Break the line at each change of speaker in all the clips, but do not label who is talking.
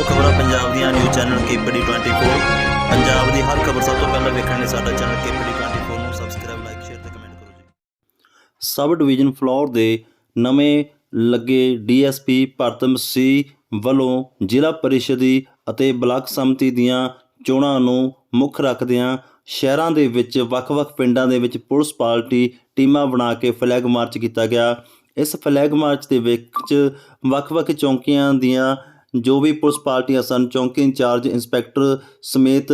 ਹੋ ਖਬਰਾਂ ਪੰਜਾਬ ਦੀਆਂ ਨਿਊਜ਼ ਚੈਨਲ ਕੇਪੀਡੀ 24 ਪੰਜਾਬ ਦੀ ਹਰ ਖਬਰ ਸਭ ਤੋਂ ਪਹਿਲਾਂ ਵੇਖਣ ਲਈ ਸਾਡਾ ਚੈਨਲ ਕੇਪੀਡੀ 24 ਨੂੰ ਸਬਸਕ੍ਰਾਈਬ ਲਾਈਕ ਸ਼ੇਅਰ ਤੇ ਕਮੈਂਟ ਕਰੋ ਜੀ। ਸਬ ਡਿਵੀਜ਼ਨ ਫਲੋਰ ਦੇ ਨਵੇਂ ਲੱਗੇ ਡੀਐਸਪੀ ਭਰਤਮ ਸੀ ਵੱਲੋਂ ਜ਼ਿਲ੍ਹਾ ਪਰਿਸ਼ਦੀ ਅਤੇ ਬਲਾਕ ਸੰਮਤੀ ਦੀਆਂ ਚੋਣਾਂ ਨੂੰ ਮੁੱਖ ਰੱਖਦਿਆਂ ਸ਼ਹਿਰਾਂ ਦੇ ਵਿੱਚ ਵੱਖ-ਵੱਖ ਪਿੰਡਾਂ ਦੇ ਵਿੱਚ ਪੁਲਿਸ ਪਾਰਟੀ ਟੀਮਾਂ ਬਣਾ ਕੇ ਫਲੈਗ ਮਾਰਚ ਕੀਤਾ ਗਿਆ। ਇਸ ਫਲੈਗ ਮਾਰਚ ਦੇ ਵਿੱਚ ਵੱਖ-ਵੱਖ ਚੌਂਕੀਆਂ ਦੀਆਂ ਜੋ ਵੀ ਪੁਲਿਸ ਪਾਰਟੀਆਂ ਸਨ, ਚੌਂਕੀ ਇੰਚਾਰਜ, ਇੰਸਪੈਕਟਰ ਸਮੇਤ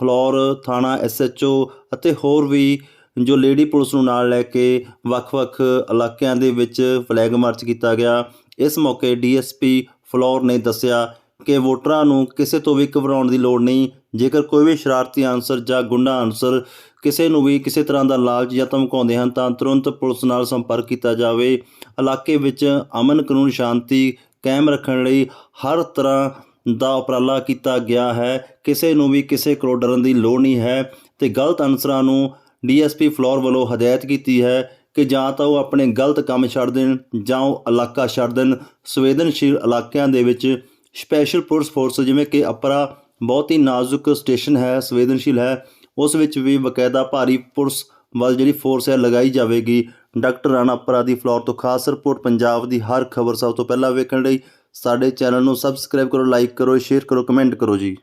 ਫਲੋਰ, ਥਾਣਾ ਐਸਐਚਓ ਅਤੇ ਹੋਰ ਵੀ ਜੋ ਲੇਡੀ ਪੁਲਿਸ ਨੂੰ ਨਾਲ ਲੈ ਕੇ ਵੱਖ-ਵੱਖ ਇਲਾਕਿਆਂ ਦੇ ਵਿੱਚ ਫਲੈਗ ਮਾਰਚ ਕੀਤਾ ਗਿਆ। ਇਸ ਮੌਕੇ ਡੀਐਸਪੀ ਫਲੋਰ ਨੇ ਦੱਸਿਆ ਕਿ ਵੋਟਰਾਂ ਨੂੰ ਕਿਸੇ ਤੋਂ ਵੀ ਘਬਰਾਉਣ ਦੀ ਲੋੜ ਨਹੀਂ। ਜੇਕਰ ਕੋਈ ਵੀ ਸ਼ਰਾਰਤੀ ਅਨਸਰ ਜਾਂ ਗੁੰਡਾ ਅਨਸਰ ਕਿਸੇ ਨੂੰ ਵੀ ਕਿਸੇ ਤਰ੍ਹਾਂ ਦਾ ਲਾਲਚ ਜਾਂ ਧਮਕਾਉਂਦੇ ਹਨ, ਤਾਂ ਤੁਰੰਤ ਪੁਲਿਸ ਨਾਲ ਸੰਪਰਕ ਕੀਤਾ ਜਾਵੇ। ਇਲਾਕੇ ਵਿੱਚ ਅਮਨ ਕਾਨੂੰਨ, ਸ਼ਾਂਤੀ ਕਾਇਮ ਰੱਖਣ ਲਈ ਹਰ ਤਰ੍ਹਾਂ ਦਾ ਉਪਰਾਲਾ ਕੀਤਾ ਗਿਆ ਹੈ। ਕਿਸੇ ਨੂੰ ਵੀ ਕਿਸੇ ਕੋਲੋਂ ਡਰਨ ਦੀ ਲੋੜ ਨਹੀਂ ਹੈ ਤੇ ਗਲਤ ਅਨਸਰਾਂ ਨੂੰ ਡੀਐਸਪੀ ਫਲੋਰ ਵੱਲੋਂ ਹਦਾਇਤ ਕੀਤੀ ਹੈ ਕਿ ਜਾਂ ਤਾਂ ਉਹ ਆਪਣੇ ਗਲਤ ਕੰਮ ਛੱਡ ਦੇਣ ਜਾਂ ਉਹ ਇਲਾਕਾ ਛੱਡ ਦੇਣ। ਸੰਵੇਦਨਸ਼ੀਲ ਇਲਾਕਿਆਂ ਦੇ ਵਿੱਚ ਸਪੈਸ਼ਲ ਪੁਲਿਸ ਫੋਰਸ ਜਿਵੇਂ ਕਿ ਅਪਰਾ ਬਹੁਤ ਹੀ ਨਾਜ਼ੁਕ ਸਟੇਸ਼ਨ ਹੈ, ਸੰਵੇਦਨਸ਼ੀਲ ਹੈ। ਉਸ ਵਿੱਚ ਵੀ ਬਕਾਇਦਾ ਭਾਰੀ ਪੁਲਿਸ ਵੱਲ ਜਿਹੜੀ ਫੋਰਸ ਹੈ ਲਗਾਈ ਜਾਵੇਗੀ। ਡਾਕਟਰ ਰਾਣਾ ਅਪਰਾ ਦੀ ਫਲੋਰ ਤੋਂ ਖਾਸ ਰਿਪੋਰਟ ਪੰਜਾਬ ਦੀ ਹਰ ਖਬਰ ਸਭ ਤੋਂ ਪਹਿਲਾਂ ਵੇਖਣ ਲਈ ਸਾਡੇ ਚੈਨਲ ਨੂੰ ਸਬਸਕ੍ਰਾਈਬ ਕਰੋ, ਲਾਈਕ ਕਰੋ, ਸ਼ੇਅਰ ਕਰੋ, ਕਮੈਂਟ ਕਰੋ ਜੀ।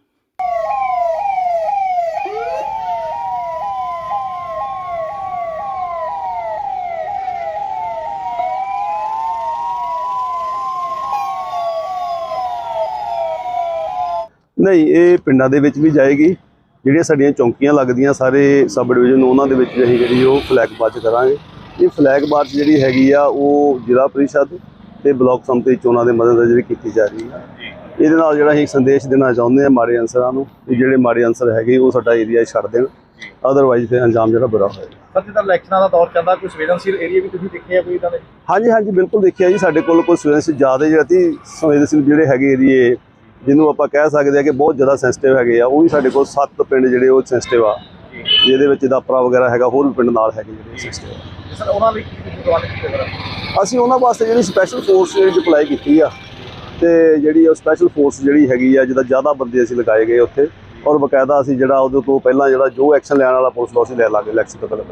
ਨਹੀਂ, ਇਹ ਪਿੰਡਾਂ ਦੇ ਵਿੱਚ ਵੀ ਜਾਏਗੀ। ਜਿਹੜੀਆਂ ਸਾਡੀਆਂ ਚੌਂਕੀਆਂ ਲੱਗਦੀਆਂ ਸਾਰੇ ਸਬ ਡਿਵੀਜ਼ਨ ਉਹਨਾਂ ਦੇ ਵਿੱਚ ਅਸੀਂ ਜਿਹੜੀ ਉਹ ਫਲੈਗ ਮਾਰਚ ਕਰਾਂਗੇ। ਇਹ ਫਲੈਗ ਮਾਰਚ ਜਿਹੜੀ ਹੈਗੀ ਆ ਉਹ ਜ਼ਿਲ੍ਹਾ ਪ੍ਰੀਸ਼ਦ ਤੇ ਬਲਾਕ ਸੰਮਤੀ ਚੋਣਾਂ ਦੇ ਮਦਦ ਜਿਹੜੀ ਕੀਤੀ ਜਾ ਰਹੀ ਹੈ ਇਹਦੇ ਨਾਲ ਜਿਹੜਾ ਅਸੀਂ ਸੰਦੇਸ਼ ਦੇਣਾ ਚਾਹੁੰਦੇ ਆ ਮਾੜੇ ਅਨਸਰਾਂ ਨੂੰ ਕਿ ਜਿਹੜੇ ਮਾੜੇ ਅਨਸਰ ਹੈਗੇ ਉਹ ਸਾਡਾ ਏਰੀਆ ਛੱਡ ਦੇਣ। ਅਦਰਵਾਈਜ਼ ਫਿਰ ਅੰਜਾਮ ਜਿਹੜਾ ਬੁਰਾ ਹੋਏਗਾ।
ਸਰ ਜਿੱਦਾਂ ਇਲੈਕਸ਼ਨਾਂ ਦਾ ਦੌਰ ਚੱਲਦਾ ਕੋਈ ਸੰਵੇਦਨਸ਼ੀਲ ਏਰੀਆ ਵੀ ਤੁਸੀਂ ਦੇਖਿਆ ਕੋਈ ਇਦਾਂ ਦੇ?
ਹਾਂਜੀ ਹਾਂਜੀ ਬਿਲਕੁਲ ਦੇਖਿਆ ਜੀ ਸਾਡੇ ਕੋਲ ਕੋਈ ਸਵੇਂਸ ਜ਼ਿਆਦਾ ਜਿਹੜਾ ਸੰਵੇਦਨਸ਼ੀਲ ਜਿਹੜੇ ਹੈਗੇ ਏਰੀਏ ਜਿਹਨੂੰ ਆਪਾਂ ਕਹਿ ਸਕਦੇ ਆ ਕਿ ਬਹੁਤ ਜ਼ਿਆਦਾ ਸੈਂਸਿਟਿਵ ਹੈਗੇ ਆ ਉਹ ਵੀ ਸਾਡੇ ਕੋਲ ਸੱਤ ਪਿੰਡ ਜਿਹੜੇ ਉਹ ਸੈਂਸਿਟਿਵ ਆ। ਜਿਹਦੇ ਵਿੱਚ ਦਾਪਰਾ ਵਗੈਰਾ ਹੈਗਾ ਹੋਰ ਵੀ ਪਿੰਡ ਨਾਲ ਹੈਗੇ ਜਿਹੜੇ ਸੈਂਸਿਟਿਵ ਆ।
ਸਰ, ਉਹਨਾਂ ਲਈ ਕੀ ਤੁਸੀਂ ਪ੍ਰਬੰਧ ਕੀਤੇ
ਅਸੀਂ ਉਹਨਾਂ ਵਾਸਤੇ ਜਿਹੜੀ ਸਪੈਸ਼ਲ ਫੋਰਸ ਜਿਹੜੀ ਡਿਪਲਾਈ ਕੀਤੀ ਆ, ਤੇ ਜਿਹੜੀ ਉਹ ਸਪੈਸ਼ਲ ਫੋਰਸ ਜਿਹੜੀ ਹੈਗੀ ਆ ਜਿਹਦਾ ਜ਼ਿਆਦਾ ਬੰਦੇ ਅਸੀਂ ਲਗਾਏ ਗਏ ਉੱਥੇ, ਔਰ ਬਕਾਇਦਾ ਅਸੀਂ ਜਿਹੜਾ ਉਹਦੇ ਤੋਂ ਪਹਿਲਾਂ ਜਿਹੜਾ ਜੋ ਐਕਸ਼ਨ ਲੈਣ ਵਾਲਾ ਪੁਲਿਸ ਨੂੰ ਅਸੀਂ ਲੈ ਲਾਂਗੇ ਇਲੈਕਸ਼ਨ ਤੋਂ ਪਹਿਲਾਂ